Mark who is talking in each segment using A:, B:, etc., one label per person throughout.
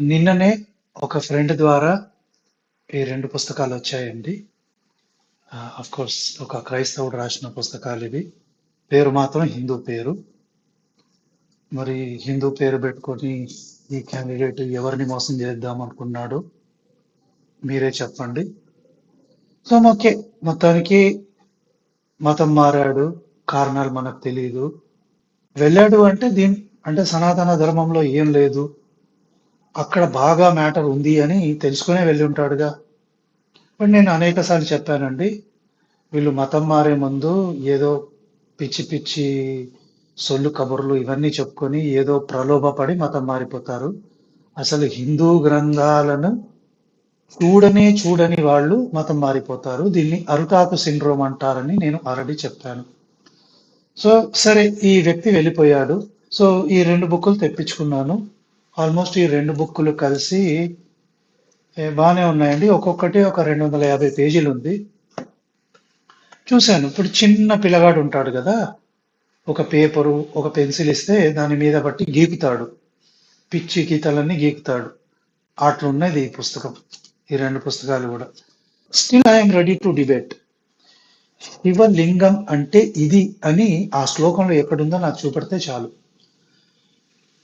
A: నిన్ననే ఒక ఫ్రెండ్ ద్వారా ఈ రెండు పుస్తకాలు వచ్చాయండి. అఫ్ కోర్స్ ఒక క్రైస్తవుడు రాసిన పుస్తకాలు ఇవి. పేరు మాత్రం హిందూ పేరు. మరి హిందూ పేరు పెట్టుకొని ఈ క్యాండిడేట్ ఎవరిని మోసం చేద్దాం అనుకున్నాడు మీరే చెప్పండి. సో ఓకే మొత్తానికి మతం మారాడు కారణాలు మనకు తెలియదు వెళ్ళాడు అంటే దీని అంటే సనాతన ధర్మంలో ఏం లేదు. అక్కడ బాగా మ్యాటర్ ఉంది అని తెలుసుకునే వెళ్ళి ఉంటాడుగా. ఇప్పుడు నేను అనేక సార్లు చెప్పానండి వీళ్ళు మతం మారే ముందు ఏదో పిచ్చి పిచ్చి సొల్లు కబుర్లు ఇవన్నీ చెప్పుకొని ఏదో ప్రలోభపడి మతం మారిపోతారు. అసలు హిందూ గ్రంథాలను చూడనే చూడని వాళ్ళు మతం మారిపోతారు. దీన్ని అరుటాకు సిండ్రోమ్ అంటారని నేను ఆల్రెడీ చెప్పాను. సో సరే ఈ వ్యక్తి వెళ్ళిపోయాడు. సో ఈ రెండు బుక్కులు తెప్పించుకున్నాను. ఆల్మోస్ట్ ఈ రెండు బుక్కులు కలిసి బాగానే ఉన్నాయండి. ఒక్కొక్కటి ఒక రెండు వందల యాభై పేజీలు ఉంది చూశాను. ఇప్పుడు చిన్న పిల్లగాడు ఉంటాడు కదా ఒక పేపరు ఒక పెన్సిల్ ఇస్తే దాని మీద బట్టి గీకుతాడు. పిచ్చి గీతలన్నీ గీకుతాడు. అట్లున్నది ఈ పుస్తకం ఈ రెండు పుస్తకాలు కూడా. Still I'm ready to debate శివలింగం అంటే ఇది అని ఆ శ్లోకంలో ఎక్కడుందో నాకు చూపెడితే చాలు.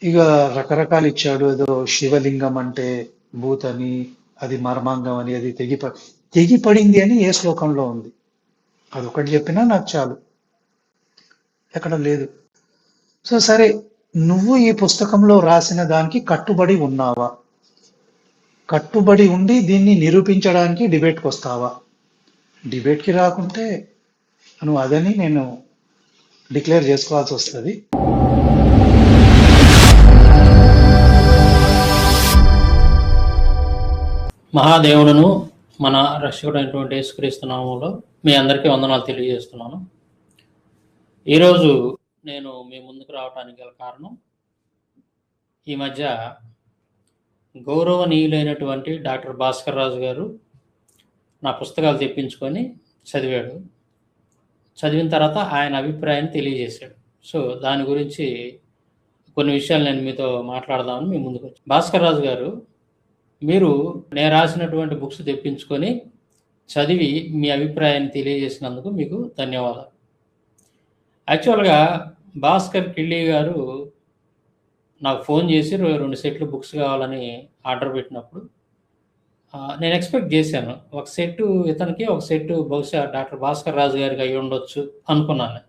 A: ఇక రకరకాలు ఇచ్చాడు. ఏదో శివలింగం అంటే భూతని అది మర్మాంగం అని అది తెగిప తెగిపడింది అని ఏ శ్లోకంలో ఉంది. అదొకటి చెప్పినా నాకు చాలు. ఎక్కడ లేదు. సో సరే నువ్వు ఈ పుస్తకంలో రాసిన దానికి కట్టుబడి ఉన్నావా? కట్టుబడి ఉండి దీన్ని నిరూపించడానికి డిబేట్కి వస్తావా? డిబేట్కి రాకుంటే నువ్వు అదని నేను డిక్లేర్ చేసుకోవాల్సి వస్తుంది.
B: మహాదేవుడును మన రక్షకుడైనటువంటి యేసుక్రీస్తు నామంలో మీ అందరికీ వందనాలు తెలియజేస్తున్నాను. ఈరోజు నేను మీ ముందుకు రావడానికి గల కారణం ఈ మధ్య గౌరవనీయులైనటువంటి డాక్టర్ భాస్కర్ రాజు గారు నా పుస్తకాలు తెప్పించుకొని చదివాడు. చదివిన తర్వాత ఆయన అభిప్రాయాన్ని తెలియజేశాడు. సో దాని గురించి కొన్ని విషయాలు నేను మీతో మాట్లాడదామని మీ ముందుకు భాస్కర్ రాజు గారు మీరు నేను రాసినటువంటి బుక్స్ తెప్పించుకొని చదివి మీ అభిప్రాయాన్ని తెలియజేసినందుకు మీకు ధన్యవాదాలు. యాక్చువల్గా భాస్కర్ కిళ్ళి గారు నాకు ఫోన్ చేసి రెండు సెట్లు బుక్స్ కావాలని ఆర్డర్ పెట్టినప్పుడు నేను ఎక్స్పెక్ట్ చేశాను. ఒక సెట్ ఇతనికి ఒక సెట్ బహుశా డాక్టర్ భాస్కర్ రాజు గారికి అయి ఉండొచ్చు అనుకున్నాను.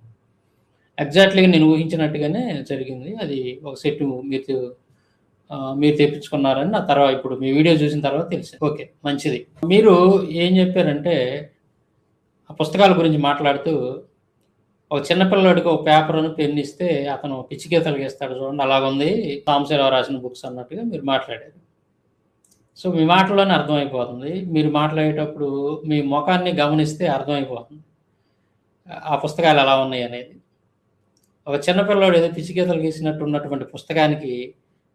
B: ఎగ్జాక్ట్లీగా నేను ఊహించినట్టుగానే జరిగింది. అది ఒక సెట్ మీరు మీరు తెప్పించుకున్నారని నా తర్వాత ఇప్పుడు మీ వీడియో చూసిన తర్వాత తెలిసింది. ఓకే మంచిది. మీరు ఏం చెప్పారంటే ఆ పుస్తకాల గురించి మాట్లాడుతూ ఒక చిన్నపిల్లడికి ఒక పేపర్ అని పెన్ ఇస్తే అతను పిచ్చిగీతలు గీస్తాడు చూడండి అలాగుంది. సాంబశివరావు రాసిన బుక్స్ అన్నట్టుగా మీరు మాట్లాడారు. సో మీ మాటలోనే అర్థమైపోతుంది. మీరు మాట్లాడేటప్పుడు మీ ముఖాన్ని గమనిస్తే అర్థమైపోతుంది. ఆ పుస్తకాలు ఎలా ఉన్నాయి అనేది. ఒక చిన్నపిల్లడు ఏదో పిచ్చిగీతలు గీసినట్టు ఉన్నటువంటి పుస్తకానికి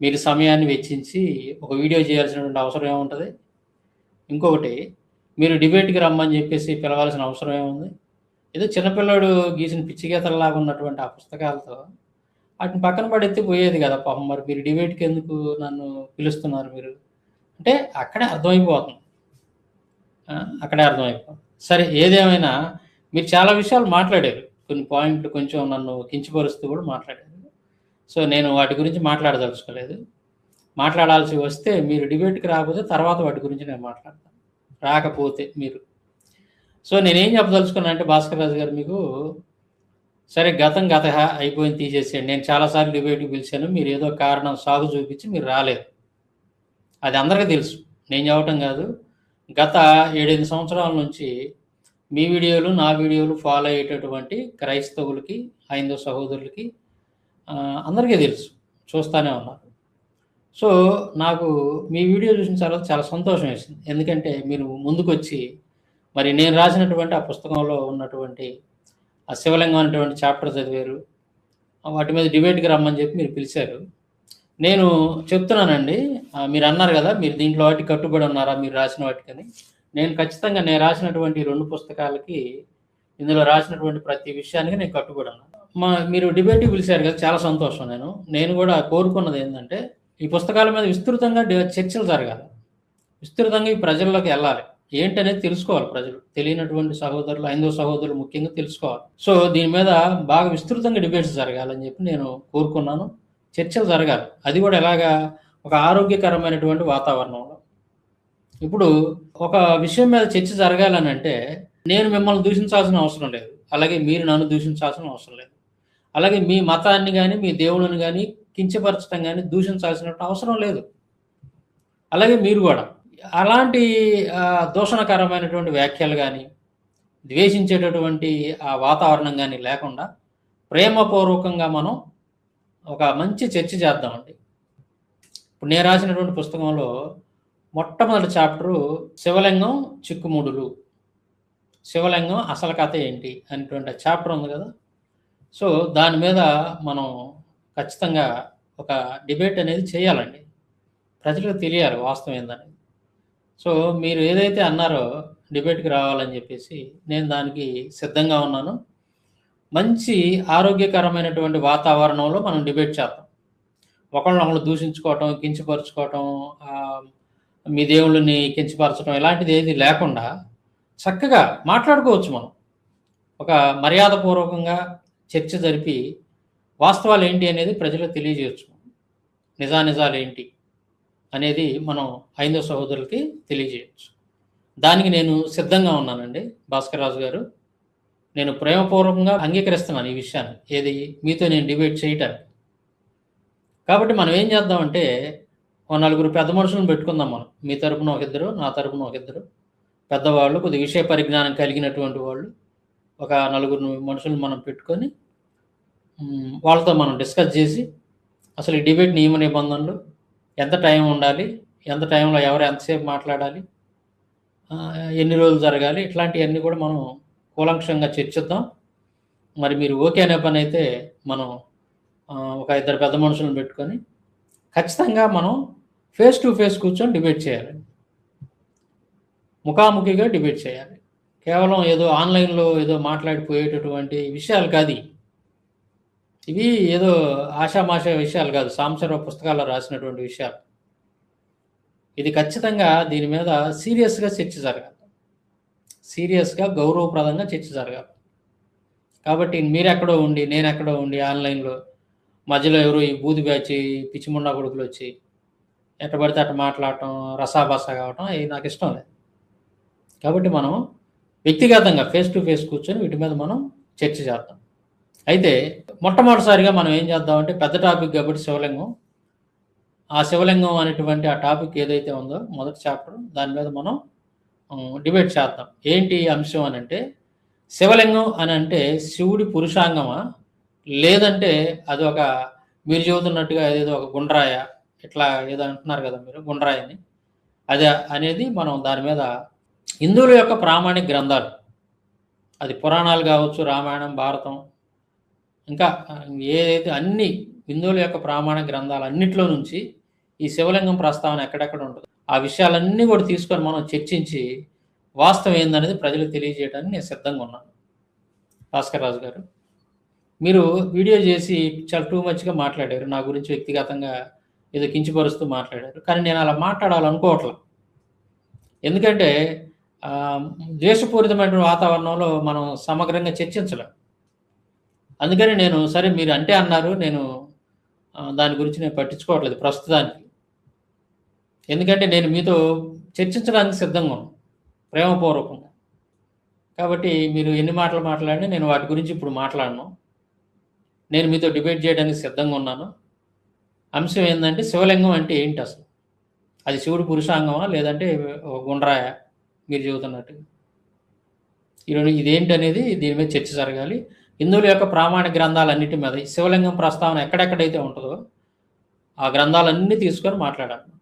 B: మీరు సమయాన్ని వెచ్చించి ఒక వీడియో చేయాల్సినటువంటి అవసరం ఏముంటుంది? ఇంకొకటి మీరు డిబేట్కి రమ్మని చెప్పేసి పిలవాల్సిన అవసరం ఏముంది? ఏదో చిన్నపిల్లాడు గీసిన పిచ్చిగీతల్లాగా ఉన్నటువంటి ఆ పుస్తకాలతో వాటిని పక్కన పడెత్తి పోయేది కదా పాపం. మరి మీరు డిబేట్కి ఎందుకు నన్ను పిలుస్తున్నారు మీరు? అంటే అక్కడే అర్థమైపోతుంది. అక్కడే అర్థమైపోతుంది. సరే ఏదేమైనా మీరు చాలా విషయాలు మాట్లాడారు. కొన్ని పాయింట్లు కొంచెం నన్ను కించపరుస్తూ కూడా మాట్లాడారు. సో నేను వాటి గురించి మాట్లాడదలుచుకోలేదు. మాట్లాడాల్సి వస్తే మీరు డిబేట్కి రాకపోతే తర్వాత వాటి గురించి నేను మాట్లాడతాను. రాకపోతే మీరు. సో నేనేం చెప్పదలుచుకున్నా అంటే భాస్కర్ రాజు గారు మీకు సరే గతం గత అయిపోయింది తీసేసేయండి. నేను చాలాసార్లు డిబేట్కి పిలిచాను. మీరు ఏదో కారణం సాగు చూపించి మీరు రాలేదు. అది అందరికీ తెలుసు. నేను చెప్పటం కాదు. గత ఏడెనిమిది సంవత్సరాల నుంచి మీ వీడియోలు నా వీడియోలు ఫాలో అయ్యేటటువంటి క్రైస్తవులకి హైందవ సహోదరులకి అందరికీ తెలుసు. చూస్తూనే ఉన్నారు సో నాకు మీ వీడియో చూసిన తర్వాత చాలా సంతోషం వేసింది. ఎందుకంటే మీరు ముందుకొచ్చి మరి నేను రాసినటువంటి ఆ పుస్తకంలో ఉన్నటువంటి ఆ శివలింగం అనేటువంటి చాప్టర్ చదివారు. వాటి మీద డిబేట్కి రమ్మని చెప్పి మీరు పిలిచారు. నేను చెప్తున్నానండి మీరు అన్నారు కదా మీరు దీంట్లో వాటికి కట్టుబడి ఉన్నారా మీరు రాసిన వాటికని. నేను ఖచ్చితంగా నేను రాసినటువంటి రెండు పుస్తకాలకి ఇందులో రాసినటువంటి ప్రతి విషయానికి నేను కట్టుబడి ఉన్నాను మా మీరు డిబేట్కి పిలిచారు కదా చాలా సంతోషం నేను. నేను కూడా కోరుకున్నది ఏంటంటే ఈ పుస్తకాల మీద విస్తృతంగా చర్చలు జరగాలి. విస్తృతంగా ఈ ప్రజల్లోకి వెళ్ళాలి. ఏంటనేది తెలుసుకోవాలి ప్రజలు. తెలియనటువంటి సహోదరులు ఐదో సహోదరులు ముఖ్యంగా తెలుసుకోవాలి. సో దీని మీద బాగా విస్తృతంగా డిబేట్స్ జరగాలని చెప్పి నేను కోరుకున్నాను. చర్చలు జరగాలి. అది కూడా ఎలాగా ఒక ఆరోగ్యకరమైనటువంటి వాతావరణంలో. ఇప్పుడు ఒక విషయం మీద చర్చ జరగాలని అంటే నేను మిమ్మల్ని దూషించాల్సిన అవసరం లేదు. అలాగే మీరు నన్ను దూషించాల్సిన అవసరం లేదు. అలాగే మీ మతాన్ని కానీ మీ దేవుళ్ళని కానీ కించపరచడం కానీ దూషించాల్సిన అవసరం లేదు. అలాగే మీరు కూడా అలాంటి దూషణకరమైనటువంటి వ్యాఖ్యలు కానీ ద్వేషించేటటువంటి ఆ వాతావరణం కానీ లేకుండా ప్రేమపూర్వకంగా మనం ఒక మంచి చర్చ చేద్దామండి. ఇప్పుడు నేను రాసినటువంటి పుస్తకంలో మొట్టమొదటి చాప్టరు శివలింగం చిక్కుముడులు. శివలింగం అసలు కథ ఏంటి అనేటువంటి చాప్టర్ ఉంది కదా? సో దాని మీద మనం ఖచ్చితంగా ఒక డిబేట్ అనేది చేయాలండి. ప్రజలకు తెలియాలి వాస్తవం ఏందని సో మీరు ఏదైతే అన్నారో డిబేట్కి రావాలని చెప్పేసి నేను దానికి సిద్ధంగా ఉన్నాను. మంచి ఆరోగ్యకరమైనటువంటి వాతావరణంలో మనం డిబేట్ చేద్దాం. ఒకళ్ళనొకళ్ళు దూషించుకోవటం కించపరుచుకోవటం మీ దేవుళ్ళని కించపరచడం ఇలాంటిది ఏది లేకుండా చక్కగా మాట్లాడుకోవచ్చు మనం. ఒక మర్యాదపూర్వకంగా చర్చ జరిపి వాస్తవాలు ఏంటి అనేది ప్రజలకు తెలియజేయచ్చు. నిజానిజాలు ఏంటి అనేది మనం ఐదో సహోదరులకి తెలియజేయచ్చు. దానికి నేను సిద్ధంగా ఉన్నానండి భాస్కర్ రాజు గారు. నేను ప్రేమపూర్వకంగా అంగీకరిస్తున్నాను ఈ విషయాన్ని. ఏది? మీతో నేను డిబేట్ చేయటానికి. కాబట్టి మనం ఏం చేద్దామంటే ఒక నలుగురు పెద్ద మనుషులను పెట్టుకుందాం మనం. మీ తరపున ఒక ఇద్దరు నా తరపున ఒక ఇద్దరు. పెద్దవాళ్ళు కొద్ది విషయ పరిజ్ఞానం కలిగినటువంటి వాళ్ళు. ఒక నలుగురు మనుషులు మనం పెట్టుకొని వాళ్ళతో మనం డిస్కస్ చేసి అసలు ఈ డిబేట్ నియమ నిబంధనలు ఎంత టైం ఉండాలి ఎంత టైంలో ఎవరు ఎంతసేపు మాట్లాడాలి ఎన్ని రోజులు జరగాలి ఇట్లాంటివన్నీ కూడా మనం కూలంక్షంగా చర్చిద్దాం. మరి మీరు ఓకే అనే పని అయితే మనం ఒక ఇద్దరు పెద్ద మనుషులను పెట్టుకొని ఖచ్చితంగా మనం ఫేస్ టు ఫేస్ కూర్చొని డిబేట్ చేయాలి. ముఖాముఖిగా డిబేట్ చేయాలి. కేవలం ఏదో ఆన్లైన్లో ఏదో మాట్లాడిపోయేటటువంటి విషయాలు కాదు ఇవి. ఏదో ఆషామాష విషయాలు కాదు సాంసర్వ పుస్తకాల్లో రాసినటువంటి విషయాలు. ఇది ఖచ్చితంగా దీని మీద సీరియస్గా చర్చ జరగాలి. సీరియస్గా గౌరవప్రదంగా చర్చ జరగాలి. కాబట్టి మీరు ఎక్కడో ఉండి నేను ఎక్కడో ఉండి ఆన్లైన్లో మధ్యలో ఎవరు ఈ బూది బ్యాచ్ ఈ పిచ్చిముండా కొడుకులు వచ్చి ఎట్ట పడితే అట్ట మాట్లాడటం రసాబసా కావటం అవి నాకు ఇష్టం లేదు. కాబట్టి మనం వ్యక్తిగతంగా ఫేస్ టు ఫేస్ కూర్చొని వీటి మీద మనం చర్చ చేద్దాం. అయితే మొట్టమొదటిసారిగా మనం ఏం చేద్దామంటే పెద్ద టాపిక్ కాబట్టి శివలింగం. ఆ శివలింగం అనేటువంటి ఆ టాపిక్ ఏదైతే ఉందో మొదటి చాప్టర్ దాని మీద మనం డిబేట్ చేద్దాం. ఏంటి అంశం అని అంటే శివలింగం అని అంటే శివుడి పురుషాంగమా? లేదంటే అది ఒక మీరు చెబుతున్నట్టుగా ఏదో ఒక గుండ్రాయ ఇట్లా ఏదో అంటున్నారు కదా మీరు గుండ్రాయ అని అదే అనేది మనం దాని మీద హిందువుల యొక్క ప్రామాణిక గ్రంథాలు. అది పురాణాలు కావచ్చు రామాయణం భారతం ఇంకా ఏదైతే అన్ని హిందువుల యొక్క ప్రామాణిక గ్రంథాలు అన్నిట్లో నుంచి ఈ శివలింగం ప్రస్తావన ఎక్కడెక్కడ ఉంటుంది? ఆ విషయాలన్నీ కూడా తీసుకొని మనం చర్చించి వాస్తవం ఏందనేది ప్రజలకు తెలియజేయడానికి నేను సిద్ధంగా ఉన్నాను. భాస్కర్ రాజు గారు మీరు వీడియో చేసి చాలా టూ మచ్గా మాట్లాడారు. నా గురించి వ్యక్తిగతంగా ఏదో కించిపరుస్తూ మాట్లాడారు. కానీ నేను అలా మాట్లాడాలనుకోవట్లేదు ఎందుకంటే ద్వేషపూరితమైన వాతావరణంలో మనం సమగ్రంగా చర్చించలేం. అందుకని నేను సరే మీరు అంటే అన్నారు నేను దాని గురించి నేను పట్టించుకోవట్లేదు ప్రస్తుతానికి. ఎందుకంటే నేను మీతో చర్చించడానికి సిద్ధంగా ఉన్నాను ప్రేమపూర్వకంగా. కాబట్టి మీరు ఎన్ని మాటలు మాట్లాడినా నేను వాటి గురించి ఇప్పుడు మాట్లాడను. నేను మీతో డిబేట్ చేయడానికి సిద్ధంగా ఉన్నాను. అంశం ఏంటంటే శివలింగం అంటే ఏంటి అసలు? అది శివుడు పురుషాంగమా లేదంటే గుండ్రాయా గుండ్రాయ? మీరు చెబుతున్నట్టు. ఈరోజు ఇదేంటనేది దీని మీద చర్చ జరగాలి. హిందువుల యొక్క ప్రామాణిక గ్రంథాలన్నిటి మీద శివలింగం ప్రస్తావన ఎక్కడెక్కడైతే ఉంటుందో ఆ గ్రంథాలన్నీ తీసుకొని మాట్లాడాలి.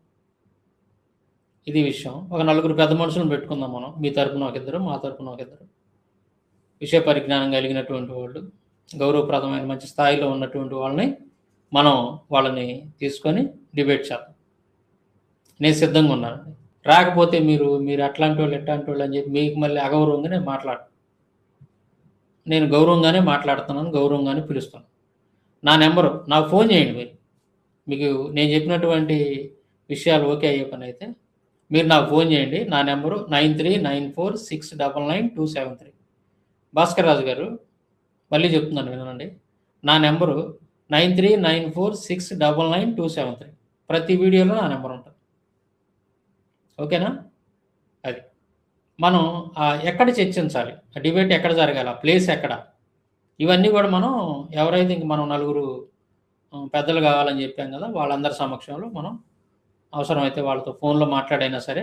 B: ఇది విషయం. ఒక నలుగురు పెద్ద మనుషులను పెట్టుకుందాం మనం. మీ తరపున ఒక ఇద్దరు మా తరపున ఒక ఇద్దరు. విషయ పరిజ్ఞానం కలిగినటువంటి వాళ్ళు గౌరవప్రదమైన మంచి స్థాయిలో ఉన్నటువంటి వాళ్ళని మనం వాళ్ళని తీసుకొని డిబేట్ చేద్దాం. నేను సిద్ధంగా ఉన్నానండి. రాకపోతే మీరు మీరు అట్లాంటి వాళ్ళు ఎట్లాంటి వాళ్ళు అని చెప్పి మీకు మళ్ళీ అగౌరవంగా నేను మాట్లాడు. నేను గౌరవంగానే మాట్లాడుతున్నాను గౌరవంగానే పిలుస్తాను నా నెంబరు నాకు ఫోన్ చేయండి మీరు. మీకు నేను చెప్పినటువంటి విషయాలు ఓకే అయ్యే పని అయితే మీరు నాకు ఫోన్ చేయండి. నా number nine three nine four six double nine two seven three. Bhaskar Raju garu మళ్ళీ చెప్తున్నాను వినండి. నా number nine three nine four six double nine two seven three. ప్రతి వీడియోలో నా నెంబర్ ఉంటుంది. ఓకేనా? అది. మనం ఎక్కడ చర్చించాలి? ఆ డిబేట్ ఎక్కడ జరగాలి? ఆ ప్లేస్ ఎక్కడ? ఇవన్నీ కూడా మనం ఎవరైతే ఇంక మనం నలుగురు పెద్దలు కావాలని చెప్పాం కదా వాళ్ళందరి సమక్షంలో మనం అవసరమైతే వాళ్ళతో ఫోన్లో మాట్లాడైనా సరే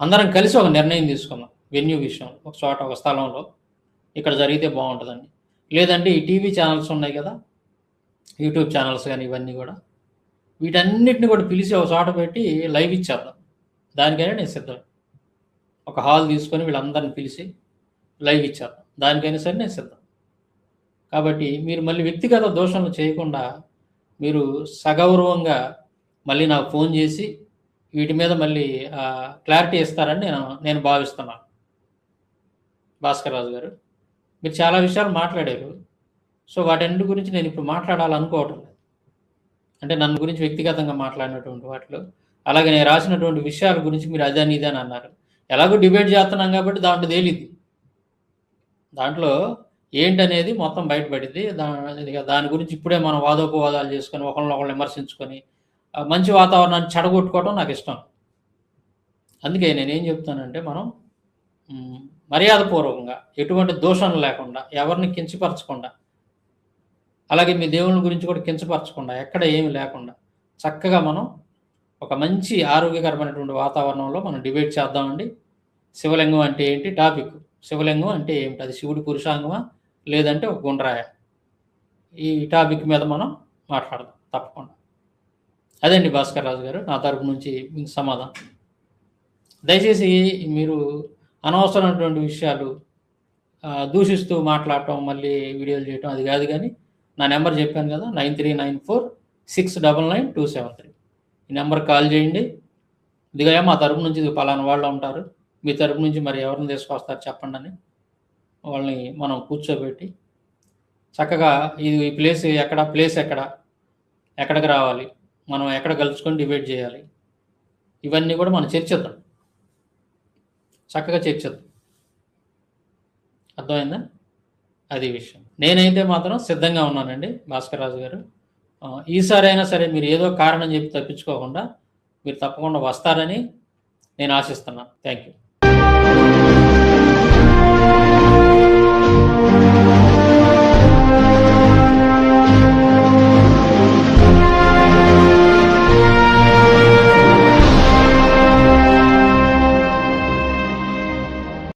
B: అందరం కలిసి ఒక నిర్ణయం తీసుకుందాం. వెన్యూ విషయం ఒక చోట ఒక స్థలంలో. ఇక్కడ జరిగితే బాగుంటుందండి లేదంటే ఈ టీవీ ఛానల్స్ ఉన్నాయి కదా యూట్యూబ్ ఛానల్స్ కానీ ఇవన్నీ కూడా. వీటన్నిటిని కూడా పిలిచి ఒక చోట పెట్టి లైవ్ ఇచ్చేద్దాం. దానికైనా నేను సిద్ధం. ఒక హాల్ తీసుకొని వీళ్ళందరిని పిలిచి లైవ్ ఇచ్చారు. దానికైనా సరే నేను సిద్ధం. కాబట్టి మీరు మళ్ళీ వ్యక్తిగత దోషాలు చేయకుండా మీరు సగౌరవంగా మళ్ళీ నాకు ఫోన్ చేసి వీటి మీద మళ్ళీ క్లారిటీ ఇస్తారని నేను నేను భావిస్తున్నాను. భాస్కర్ రాజు గారు మీరు చాలా విషయాలు మాట్లాడారు. సో వాటన్నిటి గురించి నేను ఇప్పుడు మాట్లాడాలనుకోవటం లేదు. అంటే నన్ను గురించి వ్యక్తిగతంగా మాట్లాడినటువంటి వాటిలో అలాగే నేను రాసినటువంటి విషయాల గురించి మీరు అదని ఇదని అన్నారు. ఎలాగో డిబేట్ చేస్తున్నాం కాబట్టి దాంట్లో తేలింది దాంట్లో ఏంటనేది మొత్తం బయటపడింది దాని దాని గురించి ఇప్పుడే మనం వాదోపవాదాలు చేసుకొని ఒకళ్ళని ఒకళ్ళు విమర్శించుకొని మంచి వాతావరణాన్ని చెడగొట్టుకోవడం నాకు ఇష్టం. అందుకే నేనేం చెప్తానంటే మనం మర్యాదపూర్వకంగా ఎటువంటి దోషం లేకుండా ఎవరిని కించపరచకుండా అలాగే మీ దేవుని గురించి కూడా కించపరచకుండా ఎక్కడ ఏమి లేకుండా చక్కగా మనం ఒక మంచి ఆరోగ్యకరమైనటువంటి వాతావరణంలో మనం డిబేట్ చేద్దామండి. శివలింగం అంటే ఏంటి? టాపిక్. శివలింగం అంటే ఏమిటి? అది శివుడి పురుషాంగమా? లేదంటే ఒక గుండ్రాయ? ఈ టాపిక్ మీద మనం మాట్లాడదాం. తప్పకుండా. అదండి భాస్కర్ రాజు గారు. నా తరపు నుంచి మీకు సమాధానం. దయచేసి మీరు అనవసరమైనటువంటి విషయాలు దూషిస్తూ మాట్లాడటం మళ్ళీ వీడియోలు చేయటం అది కాదు కానీ నా నెంబర్ చెప్పాను కదా nine three nine four six double nine two seven three. ఈ నెంబర్ కాల్ చేయండి. ఇదిగా మా తరపు నుంచి ఇది పలానా వాళ్ళు ఉంటారు. మీ తరపు నుంచి మరి ఎవరిని తీసుకొస్తారు చెప్పండి అని వాళ్ళని మనం కూర్చోబెట్టి చక్కగా ఇది ఈ ప్లేస్ ఎక్కడ ప్లేస్ ఎక్కడ ఎక్కడికి రావాలి మనం ఎక్కడ కలుసుకొని డిబేట్ చేయాలి ఇవన్నీ కూడా మనం చర్చిద్దాం. చక్కగా చర్చిద్దాం. అర్థమైందా? అది విషయం. నేనైతే మాత్రం సిద్ధంగా ఉన్నానండి భాస్కర్ రాజు గారు. ఆ, ఈసారి అయినా సరే మీరు ఏదో కారణం చెప్పి తప్పించుకోకుండా మీరు తప్పకుండా వస్తారని నేను ఆశిస్తున్నాను థ్యాంక్ యూ